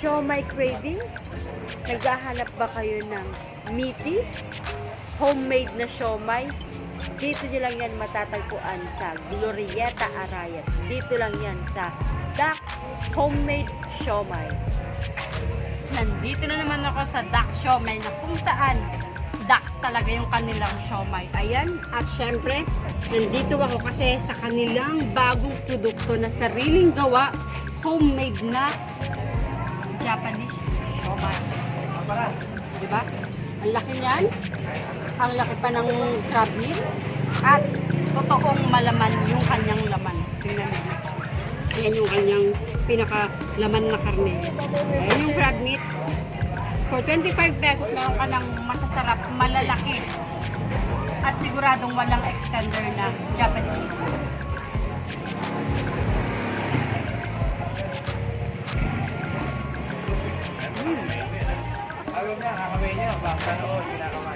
Siomay cravings? Naghahanap ba kayo ng meaty, homemade na siomay? Dito nyo lang yan matatagpuan sa Glorieta Arayat. Dito lang yan sa Duck Homemade Siomay. Nandito na naman ako sa Duck Siomay na kung saan ducks talaga yung kanilang siomay. Ayan, at syempre, nandito ako kasi sa kanilang bagong produkto na sariling gawa, homemade na Japanese siomay. Diba? Ang laki niyan. Ang laki pa ng crab meat. At totoong malaman yung kanyang laman. Tingnan niyo. Yan yung kanyang pinaka-laman na karne. Ayan yung crab meat. For 25 pesos, meron ka ng masasarap, malalaki. At siguradong walang extender na Japanese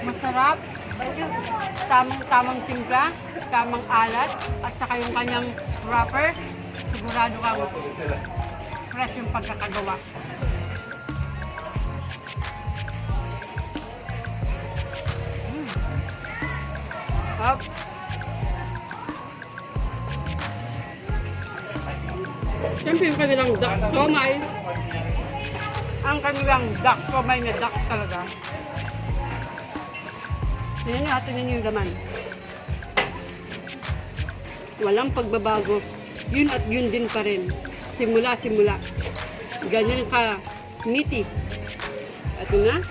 Masarap. Tamang-tamang timpla, tamang alat, at saka yung kanyang wrapper. Sigurado kang fresh yung pagkakagawa. Mm. Sarap. Siyempre yung kanilang somay. Ang kanilang duck somay na duck talaga. Yan yung atin yun yung laman. Walang pagbabago. Yun at yun din pa rin. Simula, simula. Ganyan ka meaty. Ito na.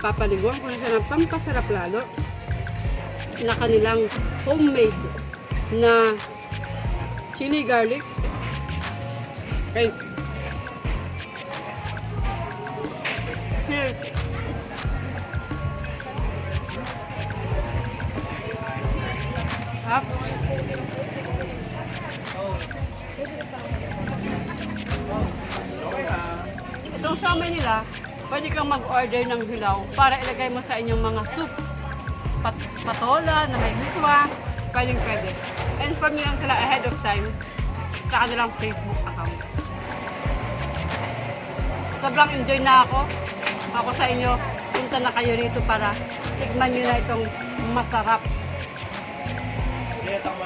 Papaliguan ko na siya ng pampasarap lalo na kanilang homemade na chili garlic. Okay. Cheers! Up. Itong siomay nila, pwede kang mag-order ng hilaw para ilagay mo sa inyong mga soup. Pat patola na may miswa, pwedeng pwede. Inform nyo lang sila ahead of time sa kanilang Facebook account. Sobrang enjoy na ako. Ako sa inyo, punta na kayo rito para tikman nyo na itong masarap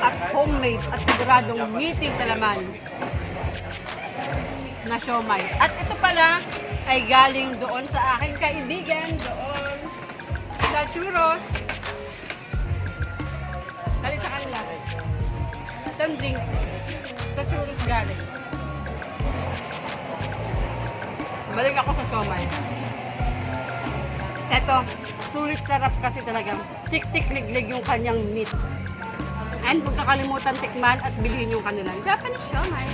at homemade at siguradong meeting sa laman na siomay. At ito pala ay galing doon sa aking kaibigan doon sa churros. Dali sa kanila. Itong drink sa churros galing. Balik ako sa siomay. Eto, sulit sarap kasi talagang siksik liglig yung kanyang meat. And huwag kakalimutan tikman at bilhin yung kanilang Japanese siomay.